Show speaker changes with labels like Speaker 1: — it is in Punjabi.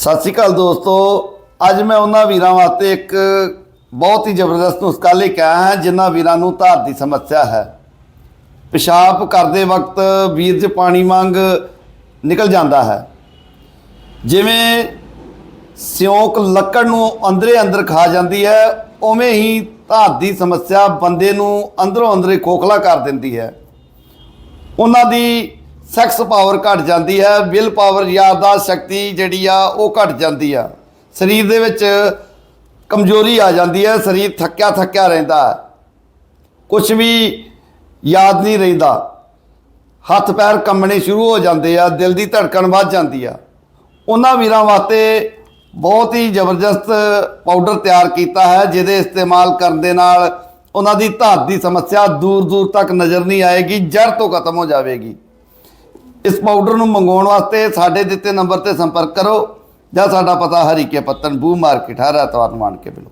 Speaker 1: ਸਤਿ ਸ਼੍ਰੀ ਅਕਾਲ ਦੋਸਤੋ। ਅੱਜ ਮੈਂ ਉਹਨਾਂ ਵੀਰਾਂ ਵਾਸਤੇ ਇੱਕ ਬਹੁਤ ਹੀ ਜ਼ਬਰਦਸਤ ਨੁਸਖਾ ਲੈ ਕੇ ਆਇਆ ਹਾਂ, ਜਿਨ੍ਹਾਂ ਵੀਰਾਂ ਨੂੰ ਧਾਰ ਦੀ ਸਮੱਸਿਆ ਹੈ। ਪਿਸ਼ਾਬ ਕਰਦੇ ਵਕਤ ਵੀਰ 'ਚ ਪਾਣੀ ਮੰਗ ਨਿਕਲ ਜਾਂਦਾ ਹੈ। ਜਿਵੇਂ ਸਿਉਂਕ ਲੱਕੜ ਨੂੰ ਅੰਦਰੇ ਅੰਦਰ ਖਾ ਜਾਂਦੀ ਹੈ, ਉਵੇਂ ਹੀ ਧਾਰ ਦੀ ਸਮੱਸਿਆ ਬੰਦੇ ਨੂੰ ਅੰਦਰੋਂ ਅੰਦਰੇ ਖੋਖਲਾ ਕਰ ਦਿੰਦੀ ਹੈ। ਉਹਨਾਂ ਦੀ ਸੈਕਸ ਪਾਵਰ ਘਟ ਜਾਂਦੀ ਹੈ ਵਿਲ ਪਾਵਰ ਯਾਦਾਸ਼ਤ ਸ਼ਕਤੀ ਜਿਹੜੀ ਆ, ਉਹ ਘਟ ਜਾਂਦੀ ਆ। ਸਰੀਰ ਦੇ ਵਿੱਚ ਕਮਜ਼ੋਰੀ ਆ ਜਾਂਦੀ ਹੈ, ਸਰੀਰ ਥੱਕਿਆ ਥੱਕਿਆ ਰਹਿੰਦਾ ਹੈ। ਕੁਝ ਵੀ ਯਾਦ ਨਹੀਂ ਰਹਿੰਦਾ। ਹੱਥ ਪੈਰ ਕੰਮਣੇ ਸ਼ੁਰੂ ਹੋ ਜਾਂਦੇ ਆ, ਦਿਲ ਦੀ ਧੜਕਣ ਵੱਧ ਜਾਂਦੀ ਆ। ਉਹਨਾਂ ਵੀਰਾਂ ਵਾਸਤੇ ਬਹੁਤ ਹੀ ਜ਼ਬਰਦਸਤ ਪਾਊਡਰ ਤਿਆਰ ਕੀਤਾ ਹੈ, ਜਿਹਦੇ ਇਸਤੇਮਾਲ ਕਰਨ ਦੇ ਨਾਲ ਉਹਨਾਂ ਦੀ ਧਾਤ ਦੀ ਸਮੱਸਿਆ ਦੂਰ ਦੂਰ ਤੱਕ ਨਜ਼ਰ ਨਹੀਂ ਆਏਗੀ ਜੜ ਤੋਂ ਖਤਮ ਹੋ ਜਾਵੇਗੀ। ਇਸ ਪਾਊਡਰ ਨੂੰ ਮੰਗਵਾਉਣ ਵਾਸਤੇ ਸਾਡੇ ਦਿੱਤੇ ਨੰਬਰ ਤੇ ਸੰਪਰਕ ਕਰੋ ਜਾਂ ਸਾਡਾ ਪਤਾ ਹਰੀਕੇ ਪੱਤਨ ਬੂ ਮਾਰਕੀਟ ਹਰ ਐਤਵਾਰ ਨੂੰ ਆਣ ਕੇ ਮਿਲੋ।